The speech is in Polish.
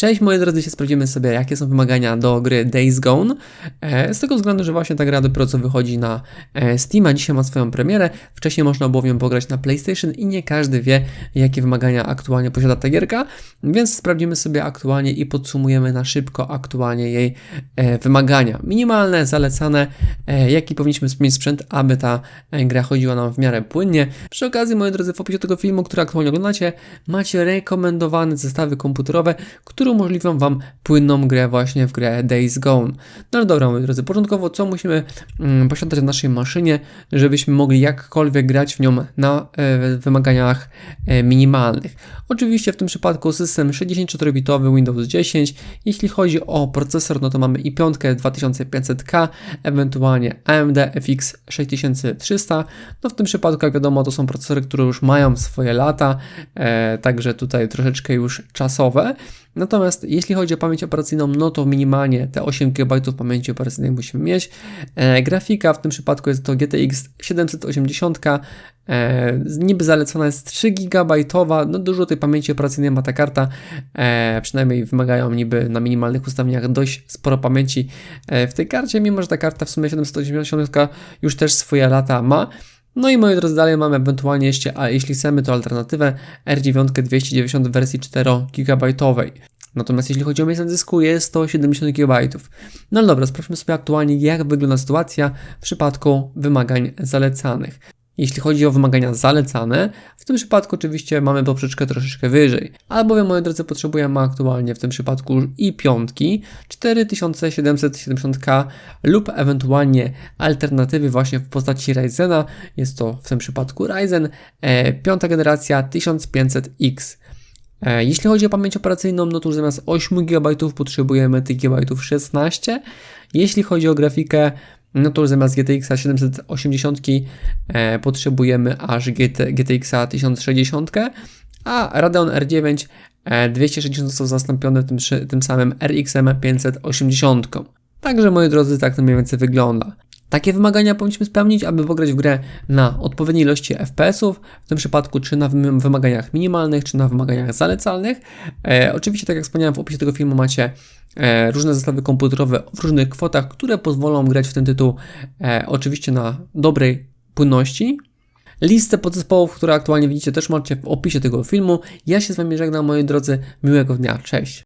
Cześć moi drodzy, dzisiaj sprawdzimy sobie jakie są wymagania do gry Days Gone. E, z tego względu, że właśnie ta gra dopiero co wychodzi na e, Steam, a dzisiaj ma swoją premierę. Wcześniej można bowiem pograć na PlayStation i nie każdy wie jakie wymagania aktualnie posiada ta gierka, więc sprawdzimy sobie aktualnie i podsumujemy na szybko aktualnie jej e, wymagania. Minimalne, zalecane, jaki powinniśmy mieć sprzęt, aby ta gra chodziła nam w miarę płynnie. Przy okazji moi drodzy, w opisie tego filmu, który aktualnie oglądacie, macie rekomendowane zestawy komputerowe, które umożliwią Wam płynną grę właśnie w grę Days Gone. No ale dobra, moi drodzy, początkowo co musimy mm, posiadać w naszej maszynie, żebyśmy mogli jakkolwiek grać w nią na e, wymaganiach e, minimalnych. Oczywiście w tym przypadku system 64-bitowy Windows 10. Jeśli chodzi o procesor, no to mamy i5 2500K, ewentualnie AMD FX 6300. No w tym przypadku, jak wiadomo, to są procesory, które już mają swoje lata, e, także tutaj troszeczkę już czasowe. Natomiast jeśli chodzi o pamięć operacyjną, no to minimalnie te 8 GB pamięci operacyjnej musimy mieć. E, grafika w tym przypadku jest to GTX 780. E, niby zalecona jest 3 GB, no dużo tej pamięci operacyjnej ma ta karta, e, przynajmniej wymagają niby na minimalnych ustawieniach dość sporo pamięci e, w tej karcie, mimo że ta karta w sumie 780 już też swoje lata ma. No i moi drodzy, dalej mamy ewentualnie jeszcze, a jeśli chcemy, to alternatywę R9 290 w wersji 4 GB. Natomiast jeśli chodzi o miejsce dysku, jest to 70 GB. No dobra, sprawdźmy sobie aktualnie, jak wygląda sytuacja w przypadku wymagań zalecanych. Jeśli chodzi o wymagania zalecane, w tym przypadku oczywiście mamy poprzeczkę troszeczkę wyżej, albowiem moi drodzy potrzebujemy aktualnie w tym przypadku i piątki 4770K lub ewentualnie alternatywy właśnie w postaci Ryzena, jest to w tym przypadku Ryzen e, piąta generacja 1500X. E, Jeśli chodzi o pamięć operacyjną, no to już zamiast 8 GB potrzebujemy tych GB 16. Jeśli chodzi o grafikę, no to zamiast GTX 780 e, potrzebujemy aż GT, GTX 1060, a Radeon R9 e, 260 został zastąpiony tym, tym samym RX 580. Także moi drodzy, tak to mniej więcej wygląda. Takie wymagania powinniśmy spełnić, aby pograć w grę na odpowiedniej ilości FPS-ów, w tym przypadku czy na wym- wymaganiach minimalnych, czy na wymaganiach zalecalnych. E, oczywiście, tak jak wspomniałem, w opisie tego filmu macie e, różne zestawy komputerowe w różnych kwotach, które pozwolą grać w ten tytuł e, oczywiście na dobrej płynności. Listę podzespołów, które aktualnie widzicie, też macie w opisie tego filmu. Ja się z Wami żegnam, moi drodzy. Miłego dnia. Cześć.